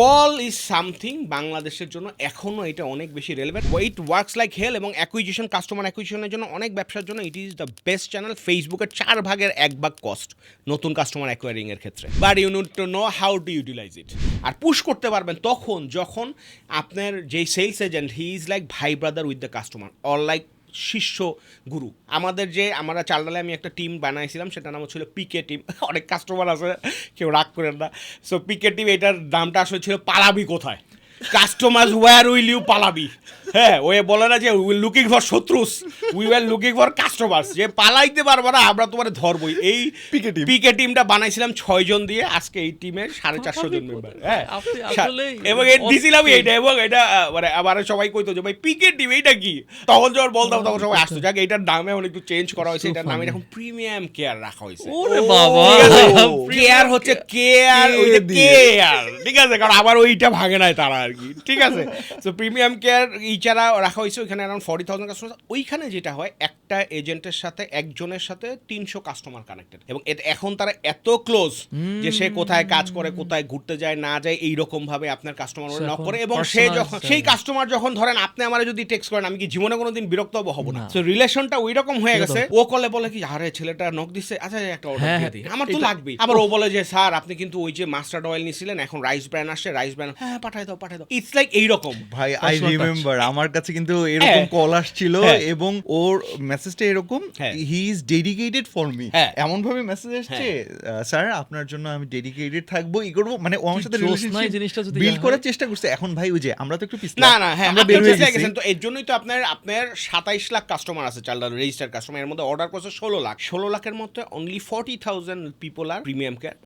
Call is something বাংলাদেশের জন্য এখনও এটা অনেক বেশি relevant it works like hell এবং অ্যাকুইজিশন কাস্টমার অ্যাকুইজিশনের জন্য অনেক ব্যবসার জন্য it is the best channel ফেসবুকের চার ভাগের এক ভাগ কস্ট নতুন কাস্টমার অ্যাকোয়ারিং এর ক্ষেত্রে। But you need to know how to utilize it R push করতে পারবেন তখন যখন আপনার যেই sales agent he is like ভাই brother with the customer or like শিষ্য গুরু। আমাদের যে, আমরা চালডালে আমি একটা টিম বানাইছিলাম, সেটার নাম ছিল পিকে টিম অনেক কাস্টমার আছে, কেউ রাগ করেন না। সো পিকে টিম এটার নামটা আসলে ছিল পালাবি কোথায়? কাস্টমার ওয়ার উইল ইউ পালাবি? হ্যাঁ ওয়ে বলে না যে will looking for শত্রুস। We were looking for customers যে পালাইতে পারব না আমরা তোমার ধরবই। এই পিকে টিমটা বানাইছিলাম ছয় জন দিয়ে আজকে এই টিমের সাড়ে চারশো জন মেম্বার হ্যাঁ। এবং এর দিছিলাম এইটা এবং এটা মানে আবার সবাই কইতো যে ভাই পিকে টিম এইটা কি? তখন যখন বলতাম তখন সবাই আসতো। যাক এটার নামে এখন একটু চেঞ্জ করা হয়েছে। এটার নামে এখন প্রিমিয়াম কেয়ার রাখা হয়েছে। ওরে বাবা। কেয়ার হচ্ছে কেয়ার K ওইটা দিয়ে। কেয়ার ঠিক আছে? কারণ আবার ওইটা ভাঙে নাই তারা আর কি। ঠিক আছে? তো প্রিমিয়াম কেয়ার ইচারা রাখা হয়েছে ওইখানে অ্যারাউন্ড ফর্টি থাউজেন্ড কাস্টমার ওইখানে যেটা হয় একটা এজেন্টের সাথে একজনের সাথে তিনশো কাস্টমার কানেক্টেড এবং এখন তারা এত ক্লোজ যে সে কোথায় কাজ করে কোথায় ঘুরতে যায় না যায় এইরকম ভাবে আপনার কাস্টমার নক করে। এবং সে যখন সেই কাস্টমার যখন ধরেন আপনি আমার যদি টেক্সট করেন আমি কি জীবনে কোনোদিন বিরক্ত হব? না। তো রিলেশনটা ওই রকম হয়ে গেছে। ও কলে বলে কি আরে ছেলেটা নক দিচ্ছে আচ্ছা একটা অর্ডার হ্যাঁ, দিয়ে হ্যাঁ, দিই। আমার তো লাগবেই। আবার ও বলে যে স্যার আপনি কিন্তু ওই যে মাস্টার্ড অয়েল নিছিলেন এখন রাইস ব্র্যান্ড আসছে রাইস ব্র্যান্ড হ্যাঁ পাঠাই দাও পাঠাই দাও। ইটস লাইক এইরকম। ভাই আই রিমেম্বার আমার কাছে কিন্তু এরকম। কল আসছিল হ্যাঁ। এবং ওর মেসেজটা এরকম হ্যাঁ। He is dedicated for me হ্যাঁ। এমন ভাবে মেসেজ আসছে স্যার আপনার জন্য আমি ডেডিকেটেড থাকব ই করব মানে ও আমার সাথে রিলেশনশিপ জিনিসটা যদি বিল্ড করার চেষ্টা করছে। এখন ভাই ওই যে আমরা তো একটু পিছলা না না হ্যাঁ আমরা বের হয়ে গেছি। গেছেন তো এর জন্যই তো আপনার আপনার সাতাইশ লাখ কাস্টমার আছে চালডাল রেজিস্টার কাস্টমার এর মধ্যে অর্ডার করছে ষোলো লাখ। ষোলো লাখের মধ্যে অনলি ফর্টি থাউজেন্ড পিপল আর প্রিমিয়াম কেয়ার